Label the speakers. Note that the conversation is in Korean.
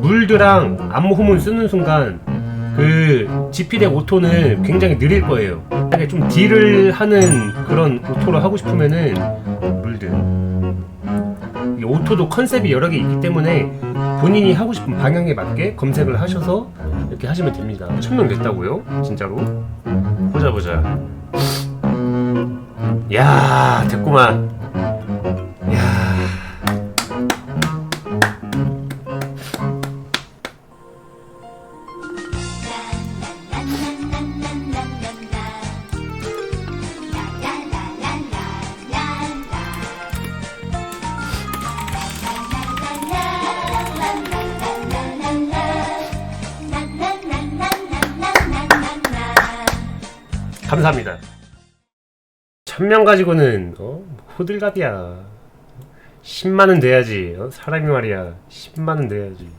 Speaker 1: 물드랑 암호 호문 쓰는 순간 그 GP덱 오토는 굉장히 느릴 거예요. 만약에 좀 딜을 하는 그런 오토를 하고 싶으면은 물드. 이 오토도 컨셉이 여러 개 있기 때문에 본인이 하고 싶은 방향에 맞게 검색을 하셔서 이렇게 하시면 됩니다. 천명 됐다고요? 진짜로? 보자 보자. 야 됐구만. 감사합니다. 천명 가지고는 어? 호들갑이야. 10만은 돼야지. 어? 사람이 말이야. 10만은 돼야지.